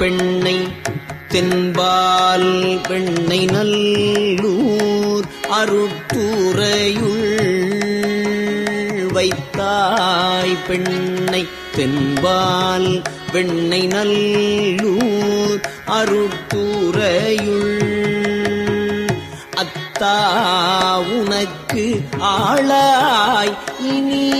பெண்ணை தென்பால் பெண்ணை நல்லூர் அருத்துறையுள் வைத்தாய். பெண்ணை தென்பால் பெண்ணை நல்லூர் அருத்துறையுள் அத்தா உனக்கு ஆளாய். இனி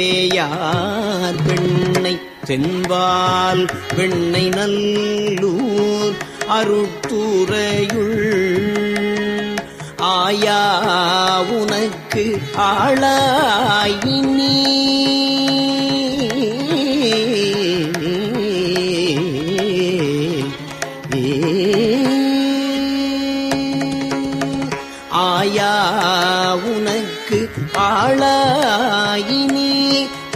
வேயார் பெண்ணை தென்பால் வெண்ணை நல்லூர் அருட்டுறையுள் ஆயா உனக்கு ஆளாயினி. ஆயா உனக்கு ஆளா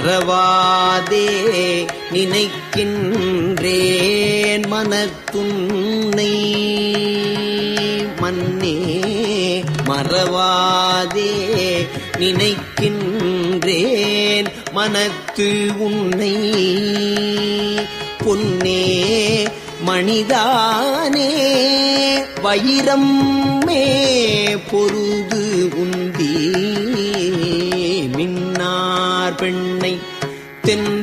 மறவாதே நினைக்கின்றேன் மனத்துன்னை. மன்னே மறவாதே நினைக்கின்றேன் மனத்து உன்னை. பொன்னே மணிதானே வைரம் மே பொருது உந்தி. மின்னார் பெண்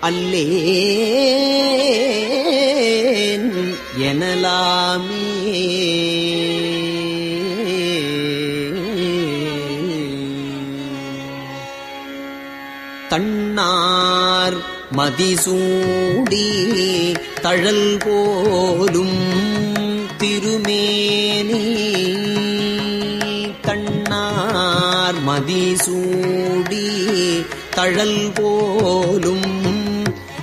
அல்லேன் எனலாமே. தன்னார் மதிசூடி தழல் போலும் திருமேனி. தன்னார் மதிசூடி தழல் போலும்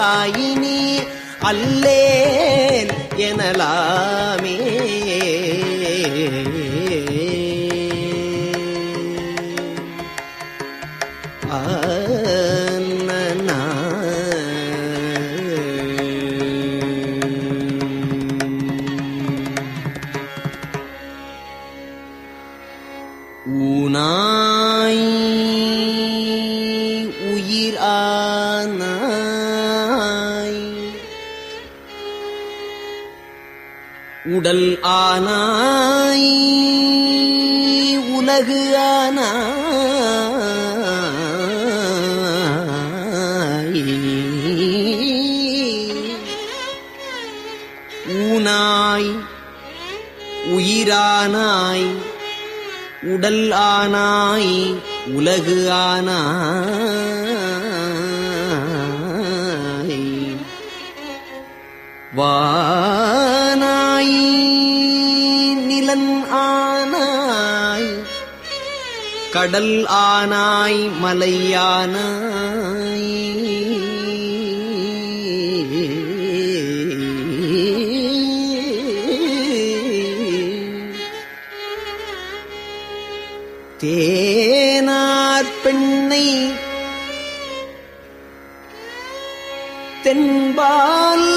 தாயினி அல்லேன் எனலா உடல் ஆனாய் உலகு ஆனாய். ஊனாய் உயிரானாய் உடல் ஆனாய் உலகு ஆனாய். வா கடல் ஆனாய் மலையானாய் தேனார் பெண்ணை தென்பால்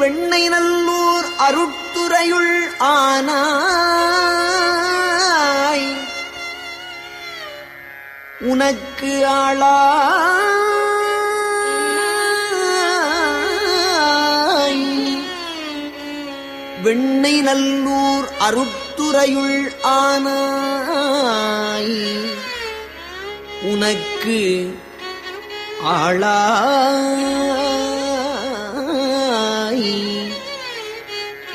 வெண்ணை நல்லூர் அருட்துறையுள் ஆனாய் உனக்கு ஆளா வெண்ணை நல்லூர் அருத்துறையுள் ஆனாய். உனக்கு ஆளாய்.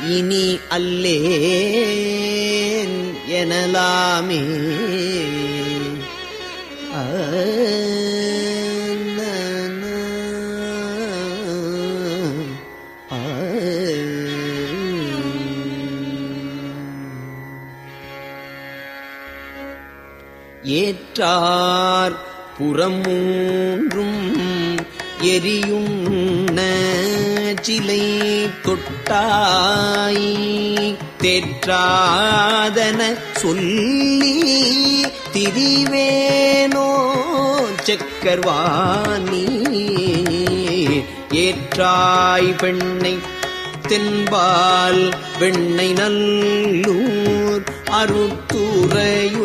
இனி அல்லேன் எனலாமே. ஏற்றார் புறமூன்றும் எரியும் சிலை தொட்டாய் தேற்றாதன சொல்லி திரிவேனோ செக்கர்வாணி. ஏற்றாய் பெண்ணை தென்பால் வெண்ணை நல்லூர் அருத்துறையு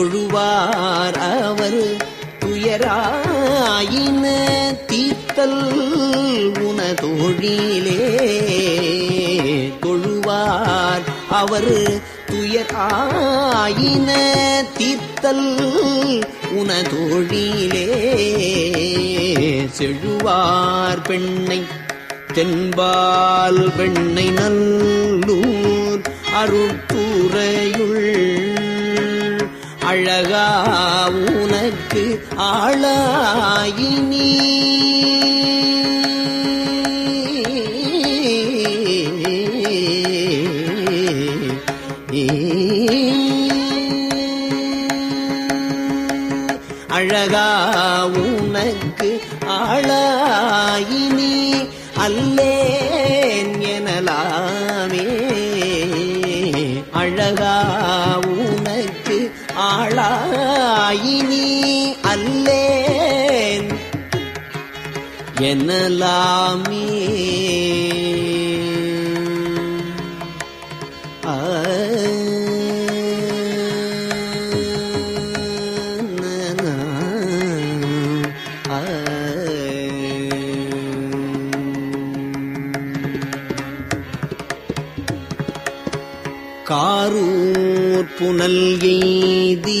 தொழுவார் அவர். துயராயின தீர்த்தல் உனதொழிலே. தொழுவார் அவர். துயராயின தீர்த்தல் உனதொழிலே. செழுவார் பெண்ணை தென்பால் பெண்ணை நல்லூர். அருட்புறையுள் அழகா உனக்கு ஆளாயினி. அழகா எனலாமே காரூர் புனல் எய்தி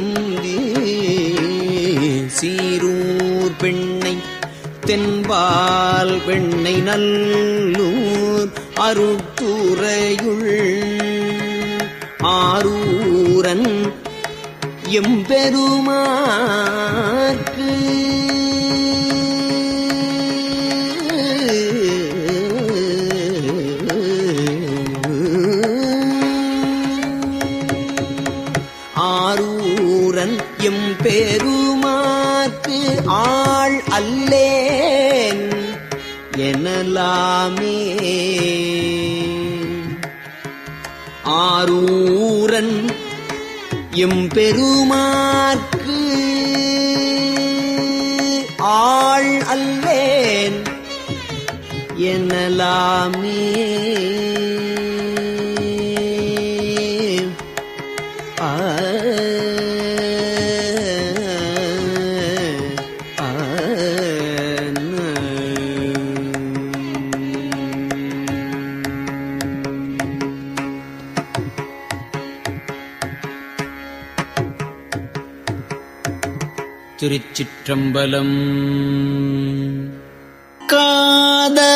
அம்பால் வெண்ணை நல்லூர் அருத்துறையுள் ஆரூரன் எம்பெருமாற்கு திருச்சிற்றம்பலம். காதலாகி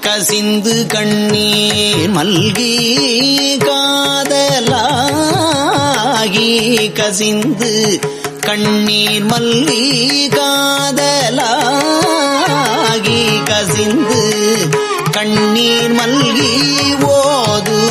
கசிந்து கண்ணீர் மல்கி காதலாகி கசிந்து கண்ணீர் மல்லி காதலாகி கசிந்து கண்ணீர் மல்கி ஓதுவார்தமையே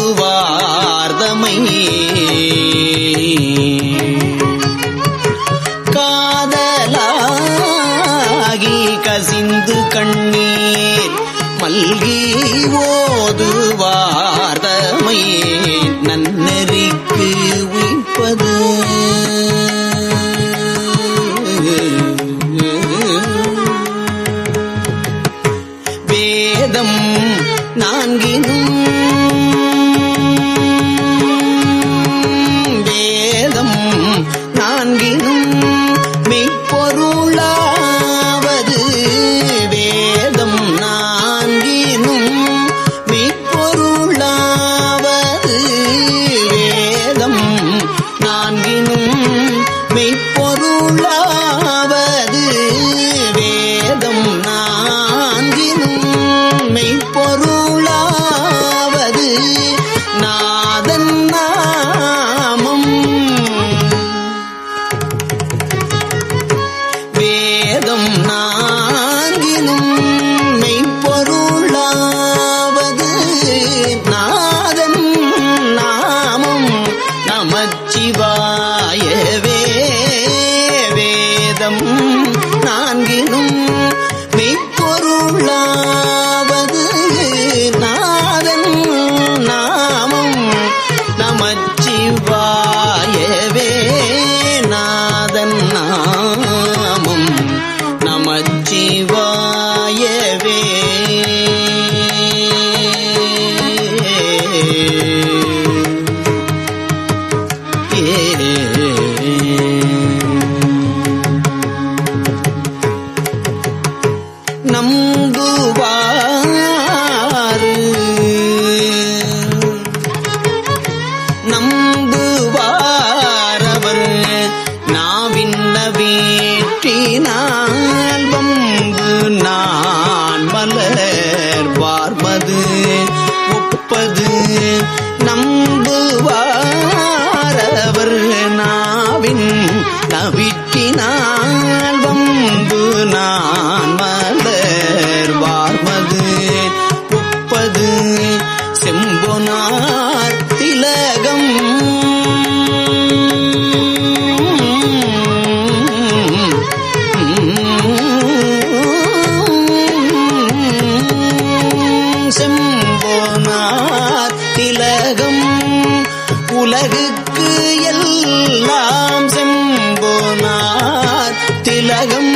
எல்லாம் செம்போனார். திலகம்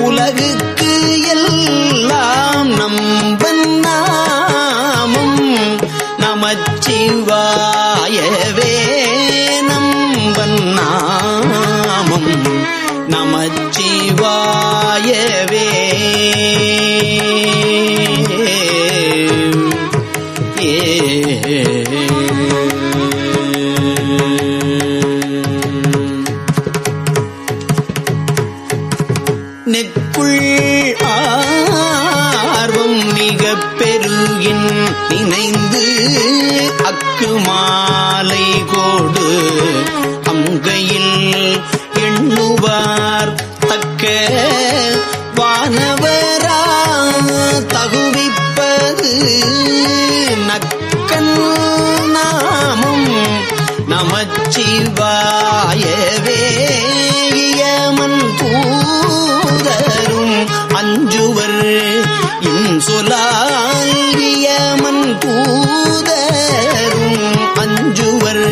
உலகு வானவரா தகுவிப்பது நக்கன் நாமும் நமச்சிவாயவே. இயமன் தூதரும் அஞ்சுவர் இன்சொலால் இயமன் தூதரும் அஞ்சுவர்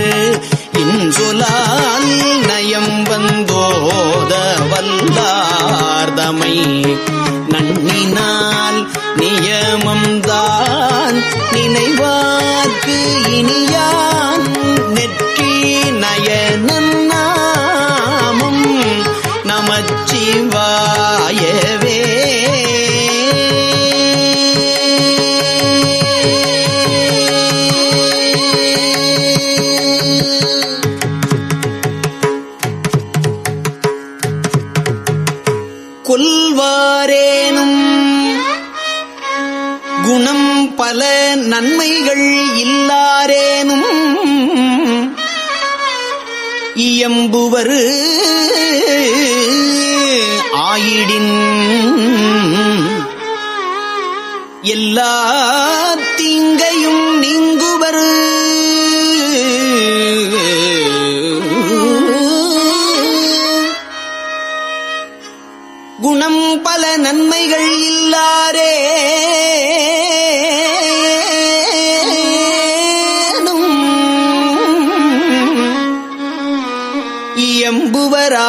இயம்புவராயிடில்.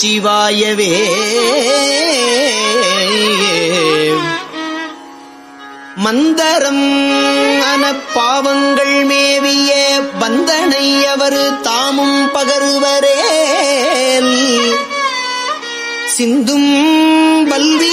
நமச்சிவாயவே மந்தரம் அன பாவங்கள் மேவிய பந்தனை அவர் தாமும் பகருவரே சிந்தும் பல்வி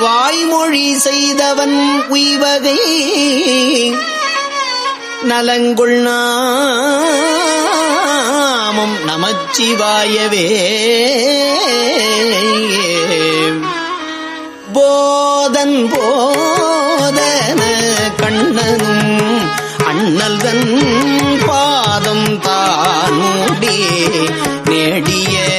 வாய்மொழி செய்தவன் உய்வகை நலங்குள் நாமம் நமச்சிவாயவே. போதன் போதன கண்ணனும் அண்ணல்தன் பாதம் தானூடி. நேடிய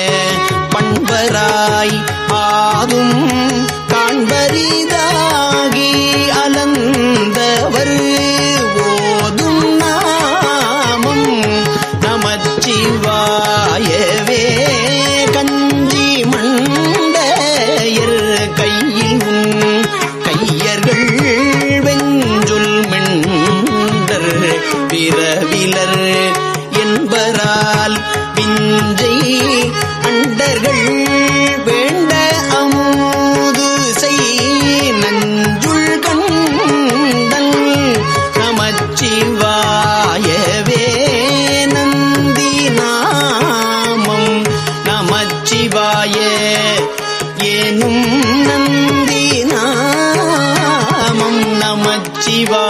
Shiva.